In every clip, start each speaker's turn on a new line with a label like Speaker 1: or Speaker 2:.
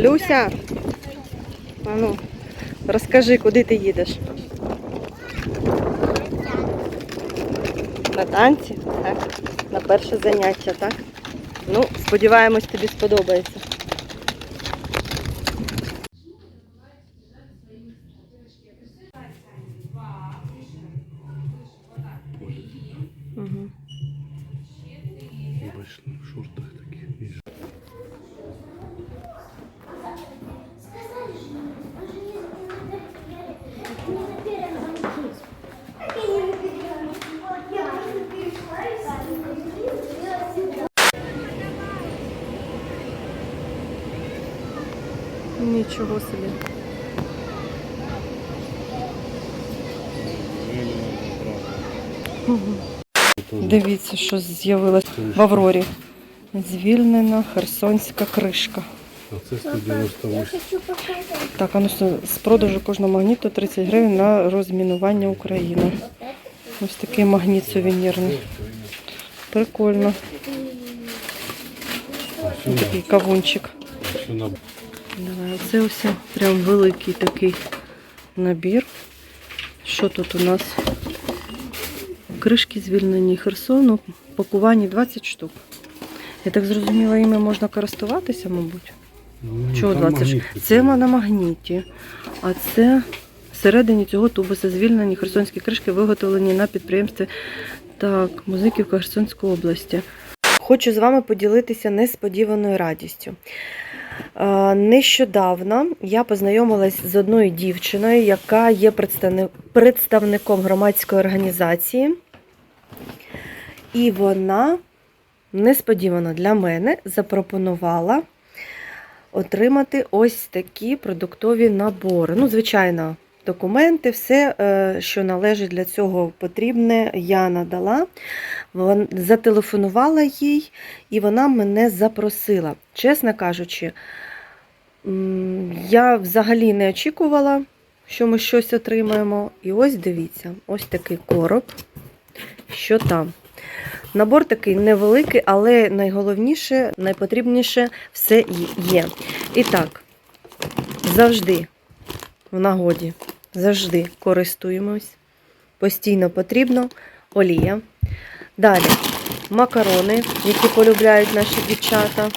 Speaker 1: Палюся, а ну, розкажи, куди ти їдеш? На танці? Так. На перше заняття, так? Ну, сподіваємось, тобі сподобається. Нічого собі. Дивіться, що з'явилось в Аврорі. Звільнена херсонська кришка.
Speaker 2: Це 198.
Speaker 1: Так, а ну з продажу кожного магніту 30 гривень на розмінування України. Ось такий магніт сувенірний. Прикольно. Такий кавунчик. Давай, оце ось прям великий такий набір. Що тут у нас? Кришки звільнені Херсону, пакувані 20 штук. Я так зрозуміла, іми можна користуватися, мабуть.
Speaker 2: Ну,
Speaker 1: Чого 20
Speaker 2: магніт
Speaker 1: штук? Це на магніті. А це всередині цього тубуса звільнені херсонські кришки, виготовлені на підприємстві так, Музиківка Херсонської області. Хочу з вами поділитися несподіваною радістю. Е, Нещодавно я познайомилась з одною дівчиною, яка є представником громадської організації. І вона несподівано для мене запропонувала отримати ось такі продуктові набори. Ну, звичайно, документи, все, е, що належить для цього потрібне, я надала. Зателефонувала їй, і вона мене запросила. Чесно кажучи, я взагалі не очікувала, що ми щось отримаємо. І ось дивіться, ось такий короб. Що там? Набор такий невеликий, але найголовніше, найпотрібніше все є. І так, завжди в нагоді, завжди користуємось. Постійно потрібно олія. Далі макарони, які полюбляють наші дівчата.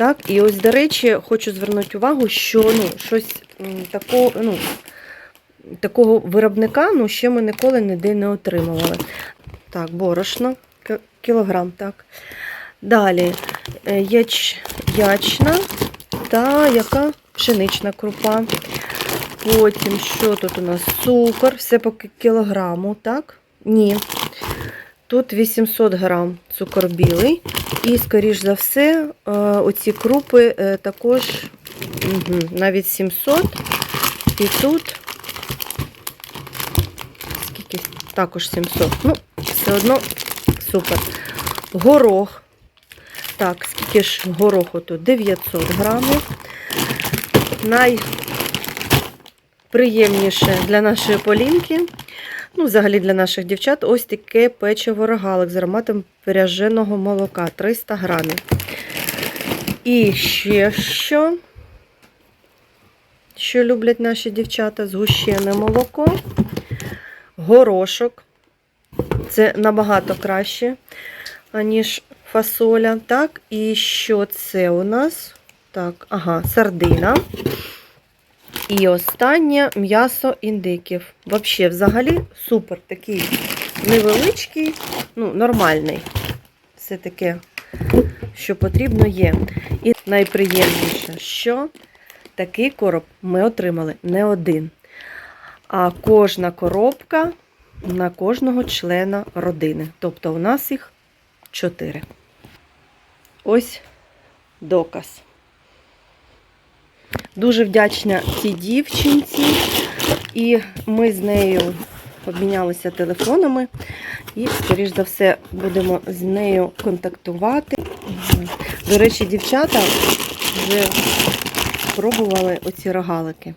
Speaker 1: Так, і ось, до речі, хочу звернути увагу, що ну, щось м, такого, ну, такого виробника ну, ще ми ніколи ніде не отримували. Так, борошно, кілограм, так. Далі е, яч, ячна та яка пшенична крупа. Потім, що тут у нас? Цукор, все по кілограму, так? Ні. Тут 800 грам цукор білий. І, скоріш за все, е, оці крупи е, також навіть 700. І тут скільки? Також 700. Ну, все одно супер. Горох. Так, скільки ж гороху тут? 900 грамів. Найприємніше для нашої полінки, ну, взагалі для наших дівчат, ось таке печиво рогалик з ароматом пиряженого молока 300 грамів. І ще що? Що люблять наші дівчата? Згущене молоко, горошок. Це набагато краще, аніж фасоля. Так, і що це у нас? Так, ага, сардина. І останнє м'ясо індиків. Взагалі, взагалі, супер такий невеличкий, ну, нормальний. Все таке, що потрібно є. І найприємніше, що такий короб ми отримали не один. А кожна коробка на кожного члена родини. Тобто у нас їх чотири. Ось доказ. Дуже вдячна цій дівчинці, і ми з нею обмінялися телефонами. І, скоріш за все, будемо з нею контактувати. До речі, дівчата вже пробували оці рогалики.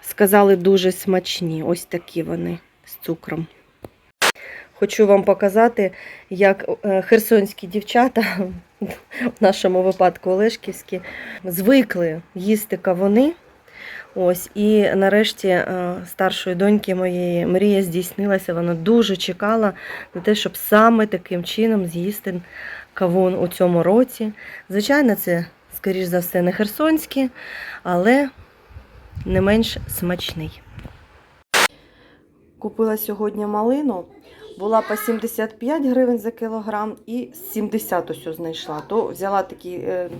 Speaker 1: Сказали, дуже смачні. Ось такі вони з цукром. Хочу вам показати, як е, херсонські дівчата в нашому випадку Олешківські, звикли їсти кавуни. Ось, і нарешті е, старшої доньки моєї мрія здійснилася. Вона дуже чекала на те, щоб саме таким чином з'їсти кавун у цьому році. Звичайно, це, скоріш за все, не херсонські, але не менш смачний. Купила сьогодні малину. Була по 75 гривень за кілограм і 70 ось знайшла. То взяла такі е,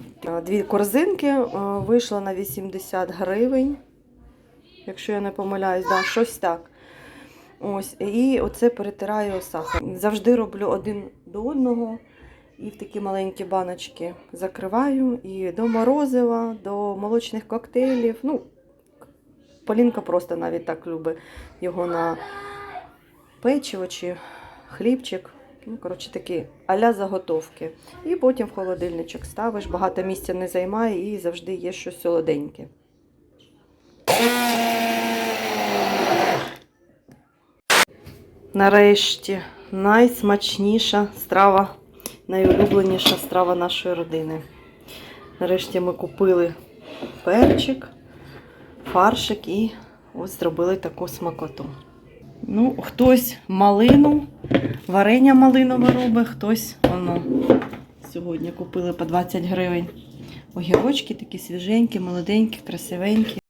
Speaker 1: дві корзинки, е, вийшла на 80 гривень, якщо я не помиляюсь, да, щось так. Ось, і оце перетираю сахар. Завжди роблю один до одного. І в такі маленькі баночки закриваю. І до морозива, до молочних коктейлів. Ну, Полінка просто навіть так любить його на печиво чи хлібчик. Ну, коротше, такі аля заготовки. І потім в холодильничок ставиш, багато місця не займає і завжди є щось солоденьке. Нарешті найсмачніша страва, найулюбленіша страва нашої родини. Нарешті ми купили перчик, фаршик і ось зробили таку смакоту. Ну, хтось малину, варення малинове робить, хтось воно. Сьогодні купили по 20 гривень. Огірочки такі свіженькі, молоденькі, красивенькі.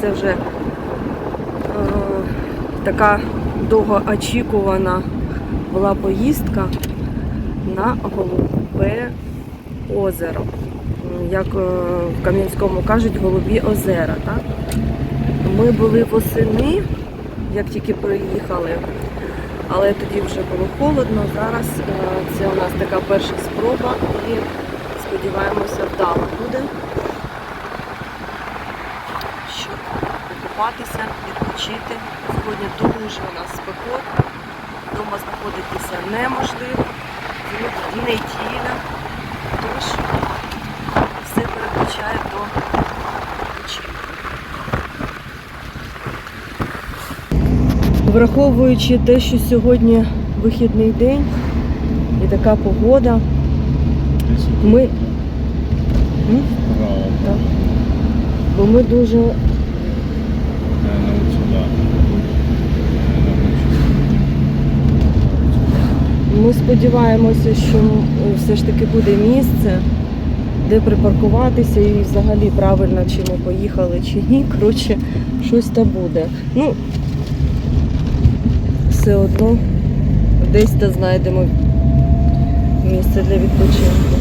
Speaker 1: Це вже е, така довгоочікувана була поїздка на Голубе озеро. Як е, в Кам'янському кажуть, голубі озера. Так? Ми були восени, як тільки приїхали, але тоді вже було холодно. Зараз е, це у нас така перша спроба і сподіваємося, вдало буде. Щоб покупатися, відпочити. Сьогодні дуже у нас спекотно. Вдома знаходитися неможливо. І неділя. Тож все передбачає до відпочинку. Враховуючи те, що сьогодні вихідний день і така погода, ми, бо ми дуже Ми сподіваємося, що все ж таки буде місце, де припаркуватися і взагалі правильно, чи ми поїхали, чи ні. Коротше, щось там буде. Ну, все одно десь та знайдемо місце для відпочинку.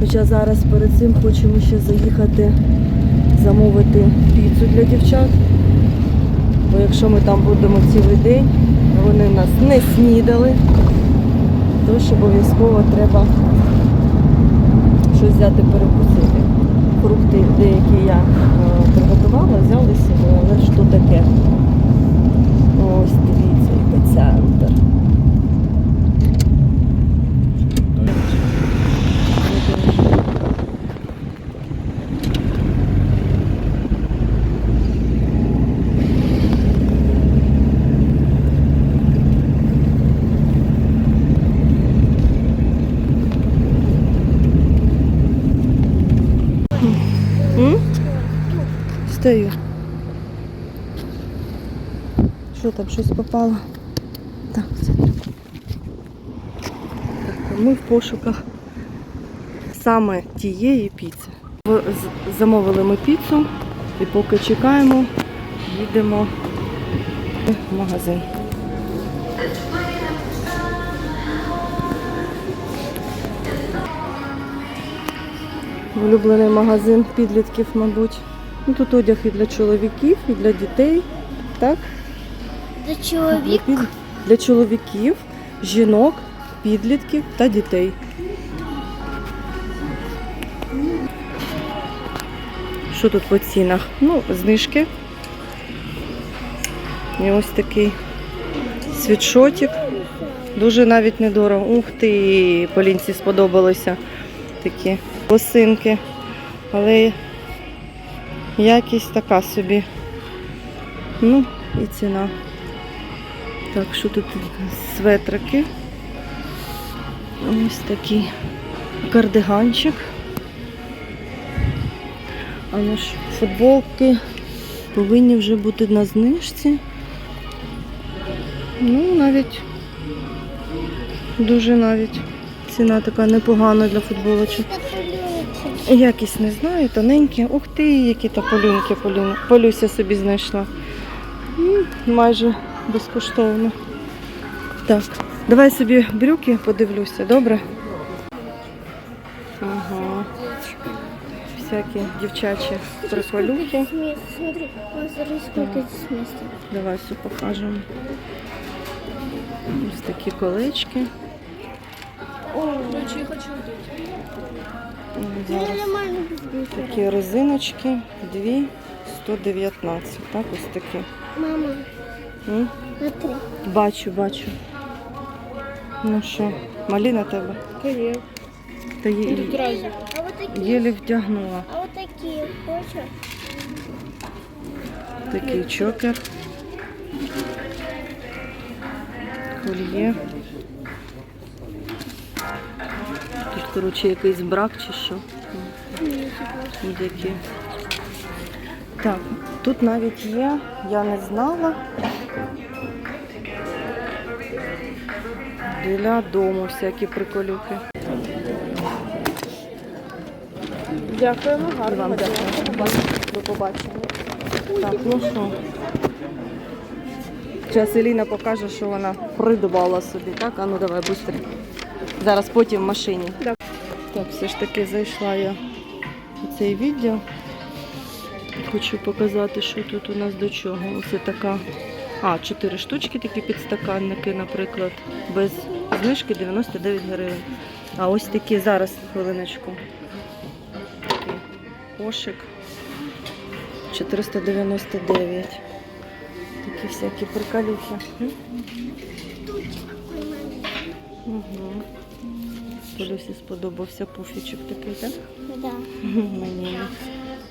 Speaker 1: Хоча зараз перед цим хочемо ще заїхати замовити піцу для дівчат. Бо якщо ми там будемо цілий день, вони нас не снідали, то що обов'язково треба щось взяти перекусити. Фрукти деякі я е, приготувала, взяли себе, але що таке? Ось дивіться, і центр. М? Стою. Що там, щось попало? Так, це треба. Ми в пошуках саме тієї піци. Замовили ми піцу і поки чекаємо, їдемо в магазин. Улюблений магазин підлітків, мабуть. Ну, тут одяг і для чоловіків, і для дітей. Так? Для,
Speaker 3: чоловік.
Speaker 1: для чоловіків, жінок, підлітків та дітей. Що тут по цінах? Ну, знижки. І ось такий світшотик. Дуже навіть недорого. Ух ти, Полінці сподобалися такі лосинки. Але якість така собі. Ну, і ціна. Так, що тут светрики? Ось такий кардиганчик. Але ж футболки повинні вже бути на знижці. Ну, навіть дуже навіть ціна така непогана для футболочок. Якість не знаю, тоненькі. Ух ти, які то полюнки, полюн... Полюся собі знайшла. Майже безкоштовно. Так, давай собі брюки подивлюся, добре? Ага. Всякі дівчачі
Speaker 3: места.
Speaker 1: Давай все покажемо. Ось такі колечки. Зараз такі резиночки. Дві 119. Так, ось такі.
Speaker 3: Мама,
Speaker 1: М?
Speaker 3: смотри.
Speaker 1: Бачу, бачу. Ну що, малі на тебе? Та є,
Speaker 4: Тут разные.
Speaker 3: А вот такие.
Speaker 1: єлі вдягнула.
Speaker 3: А вот такие, хочешь?
Speaker 1: Такий чокер. Кольє. Тут, коротше, якийсь брак чи що. Які. Так, тут навіть є, я не знала. Біля дому всякі приколюхи.
Speaker 4: Дякуємо, гарно.
Speaker 1: дякую.
Speaker 4: До побачення.
Speaker 1: Так, ну що. Зараз Еліна покаже, що вона придбала собі. Так, а ну давай швидко. Зараз потім в машині.
Speaker 4: Так.
Speaker 1: Так, все ж таки зайшла я у цей відділ. Хочу показати, що тут у нас до чого. Оце така. А, чотири штучки такі підстаканники, наприклад. Без знижки 99 гривень. А ось такі зараз хвилиночку. Такий кошик. 499. Такі всякі приколюхи. М? Угу. Полюсі сподобався пуфічок такий, так?
Speaker 3: Да.
Speaker 1: Мені.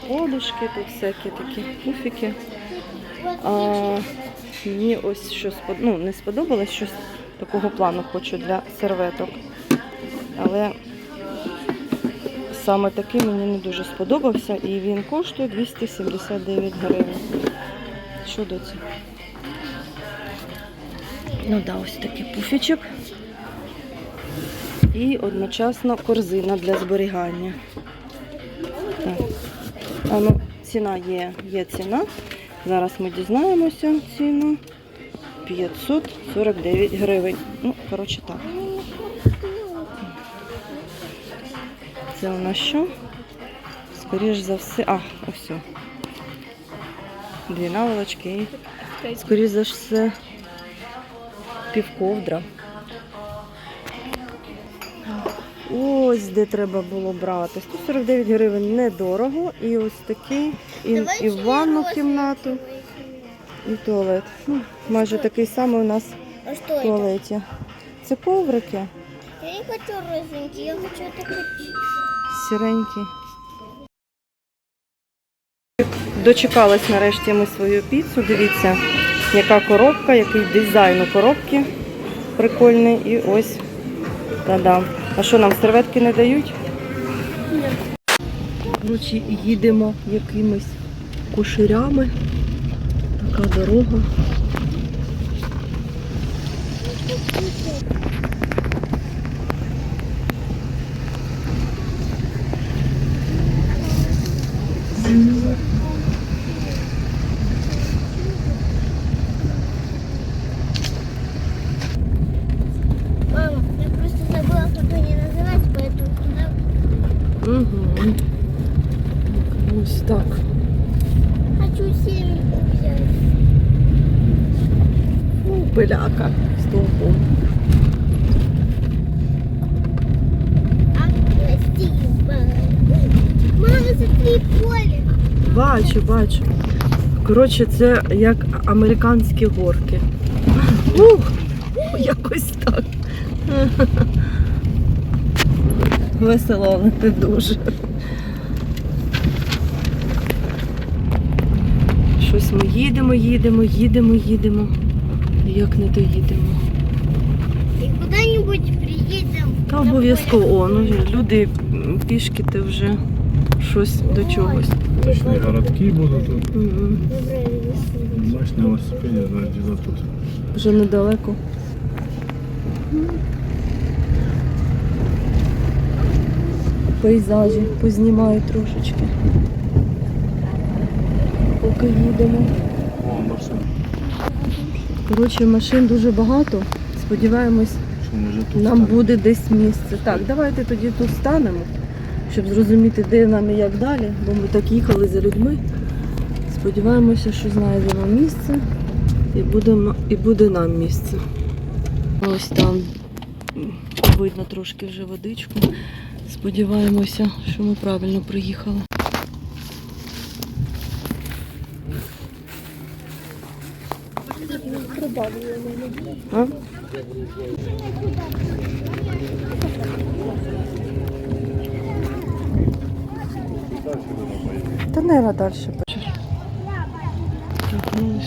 Speaker 1: Подушки, тут всякі такі пуфіки. А, мені ось що спод... ну, не сподобалось, щось такого плану хочу для серветок. Але саме такий мені не дуже сподобався і він коштує 279 гривень. Що до цього? Ну да, ось такий пуфічок. І одночасно корзина для зберігання. Ну, ціна є, є ціна. Зараз ми дізнаємося ціну. 549 гривень. Ну, коротше так. Це у нас що? Скоріш за все. А, ось. Дві наволочки і скоріш за все півковдра. Ось де треба було брати. 149 гривень недорого. І ось такий і, і в ванну кімнату, і туалет. Ну, майже такий самий у нас в туалеті. Це коврики
Speaker 3: Я не хочу розовенький, я хочу такой.
Speaker 1: сіренькі. Дочекалась нарешті ми свою піцу. Дивіться, яка коробка, який дизайн у коробки прикольний. І ось та-дам. А що нам серветки не дають? Коротше, їдемо якимись кушерями. Така дорога. Фу, пиляка стовпом. Бачу, бачу. Коротше, це як американські горки. Ух, якось так. Весело, не дуже. Щось ми їдемо, їдемо, їдемо, їдемо. Як не доїдемо.
Speaker 3: И куда-нибудь приедем.
Speaker 1: Та обов'язково, о, ну люди пішки ти вже щось до чогось.
Speaker 2: Точні городки будуть тут.
Speaker 1: Мгм.
Speaker 2: Бач, на велосипеді, знаєш, діла тут.
Speaker 1: Вже недалеко. Пейзажі познімаю трошечки. Поки їдемо.
Speaker 2: О, машина.
Speaker 1: Коротше, машин дуже багато. Сподіваємось, нам буде десь місце. Так, давайте тоді тут станемо, щоб зрозуміти, де нам і як далі, бо ми так їхали за людьми. Сподіваємося, що знайдемо місце і, будемо, і буде нам місце. Ось там видно трошки вже водичку. Сподіваємося, що ми правильно приїхали. Та не далі ну.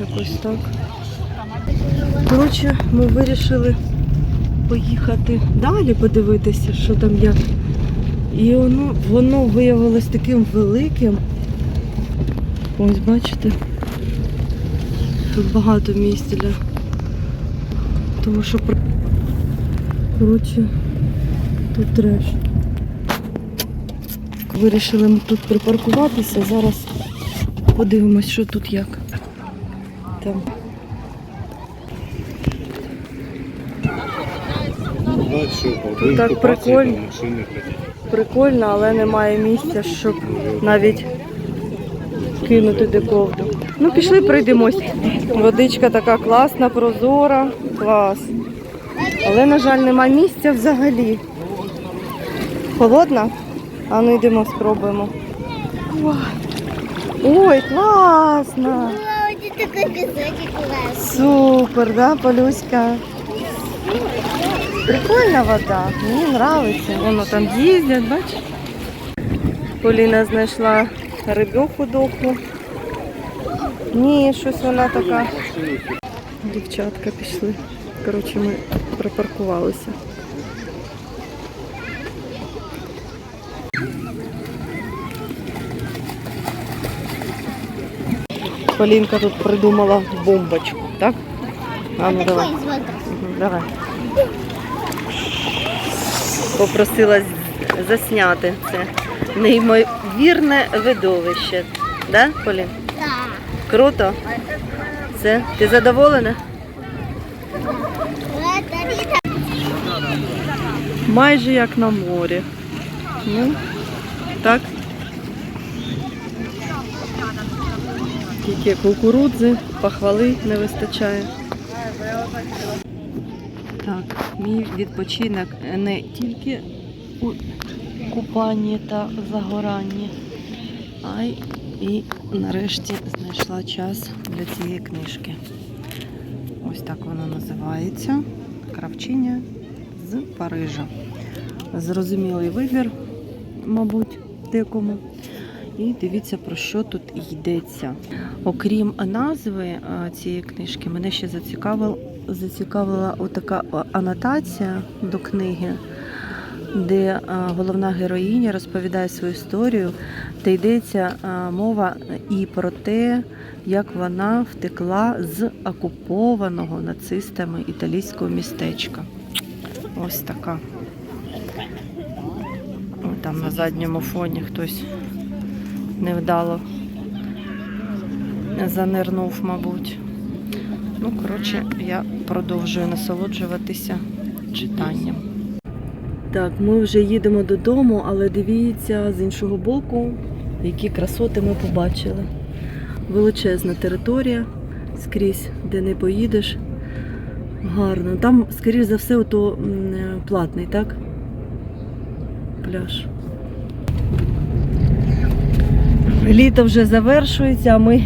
Speaker 1: Якось так. Коротше, ми вирішили поїхати далі подивитися, що там як. І воно, воно виявилось таким великим. Ось бачите. Тут багато місця для того, що коротше, тут треш. Вирішили ми тут припаркуватися. Зараз подивимось, що тут як. Там. Так прикольно. Прикольно, але немає місця, щоб навіть кинути де ковду. Ну, пішли, пройдемось. Водичка така класна, прозора, клас. Але, на жаль, нема місця взагалі. Холодна? А ну йдемо, спробуємо. Ой, класно! Супер, да, Полюська? Прикольна вода, мені подобається. Воно там їздять, бачиш? Поліна знайшла рибьоху дохлу. Ні, щось вона така. Дівчатка пішли. Коротше, ми припаркувалися. Полінка тут придумала бомбочку, так? А ну давай. Давай. Попросила засняти це неймовірне видовище. Да, Полін?
Speaker 3: Да.
Speaker 1: Круто. Це. Ти задоволена? Майже як на морі. Ну, так. Тільки кукурудзи, похвали не вистачає. Так, мій відпочинок не тільки у купанні та загоранні, а й і нарешті знайшла час для цієї книжки. Ось так вона називається. Кравчиня з Парижа. Зрозумілий вибір, мабуть, декому. І дивіться, про що тут йдеться. Окрім назви цієї книжки, мене ще зацікавила, зацікавила отака анотація до книги, де головна героїня розповідає свою історію, де йдеться мова і про те, як вона втекла з окупованого нацистами італійського містечка. Ось така. Там на задньому фоні хтось невдало занирнув, мабуть. Ну, коротше, я продовжую насолоджуватися читанням. Так, ми вже їдемо додому, але дивіться, з іншого боку Які красоти ми побачили. Величезна територія, скрізь, де не поїдеш. Гарно. Там, скоріш за все, ото платний, так? Пляж. Літо вже завершується, а ми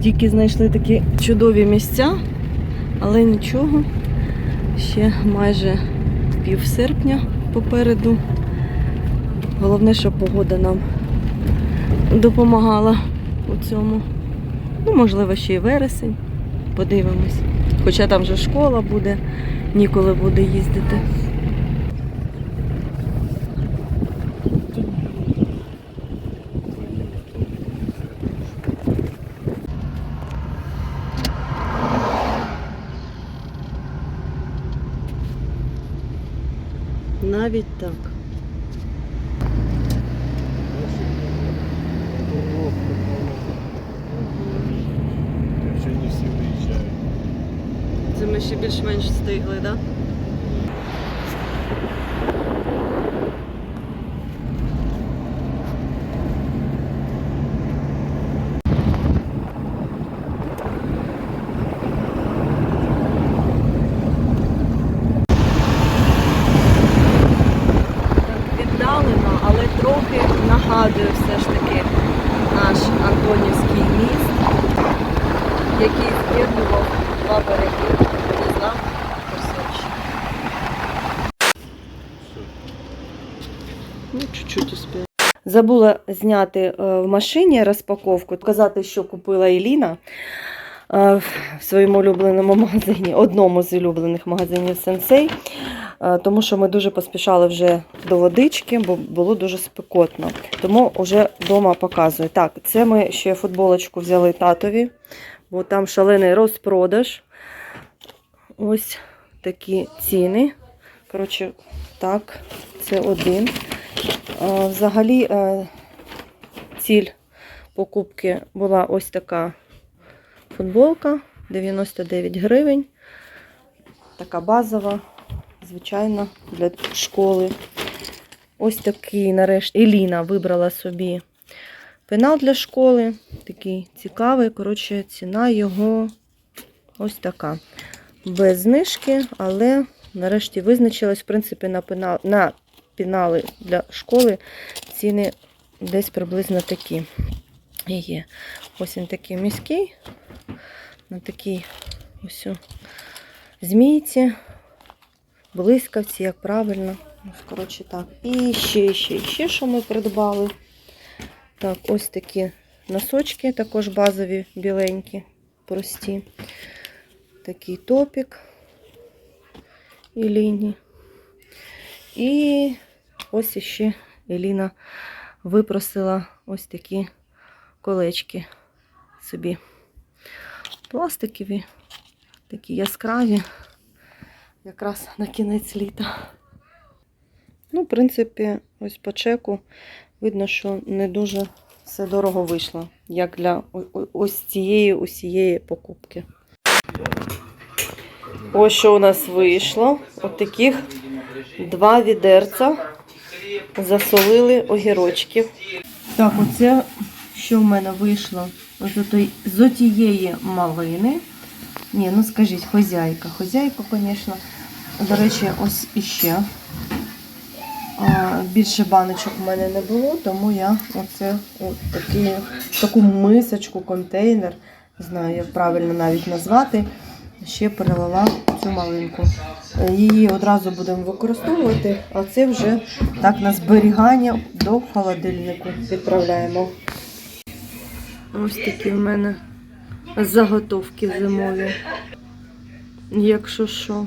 Speaker 1: тільки знайшли такі чудові місця, але нічого. Ще майже пів серпня попереду. Головне, щоб погода нам допомагала у цьому. Ну, можливо, ще й вересень. Подивимось. Хоча там вже школа буде, ніколи буде їздити. Навіть так.
Speaker 2: Ще не всі виїжджають.
Speaker 1: Це ми ще більш-менш встигли, так? Да? Віддалено, але трохи нагадує все ж таки наш Антонівський міст, який з'єднував два береги Днізна Херсонщини. Ну, чуть-чуть успіла. Забула зняти е, в машині розпаковку, показати, що купила Еліна е, в своєму улюбленому магазині, одному з улюблених магазинів Сенсей. Е, Тому що ми дуже поспішали вже до водички, бо було дуже спекотно. Тому вже вдома показую. Так, це ми ще футболочку взяли татові, бо там шалений розпродаж. Ось такі ціни. Коротше, так, це один. А, Взагалі, е, ціль покупки була ось така футболка 99 гривень. Така базова, звичайно, для школи. Ось такий, нарешті, Еліна вибрала собі пенал для школи. Такий цікавий. Коротше, ціна його ось така. Без знижки, але нарешті визначилась, в принципі, на, пенал, на пенали для школи ціни десь приблизно такі є. Ось він такий міський, на такій ось змійці, блискавці, як правильно. Коротше, так. І ще, ще, ще, що ми придбали. Так, ось такі носочки, також базові, біленькі, прості. Такий топік і лінії. І ось іще Еліна випросила ось такі колечки собі. Пластикові, такі яскраві, якраз на кінець літа. Ну, в принципі, ось по чеку видно, що не дуже все дорого вийшло, як для ось цієї усієї покупки. Ось що у нас вийшло. От таких два відерця засолили огірочків. Так, оце що в мене вийшло з, отієї малини. Ні, ну скажіть, хозяйка. Хозяйка, звісно. До речі, ось іще. Більше баночок в мене не було, тому я оце такі, таку мисочку, контейнер, не знаю, як правильно навіть назвати, ще перелила цю малинку. Е, Її одразу будемо використовувати, а це вже так на зберігання до холодильнику відправляємо. Ось такі в мене заготовки зимові. Якщо що.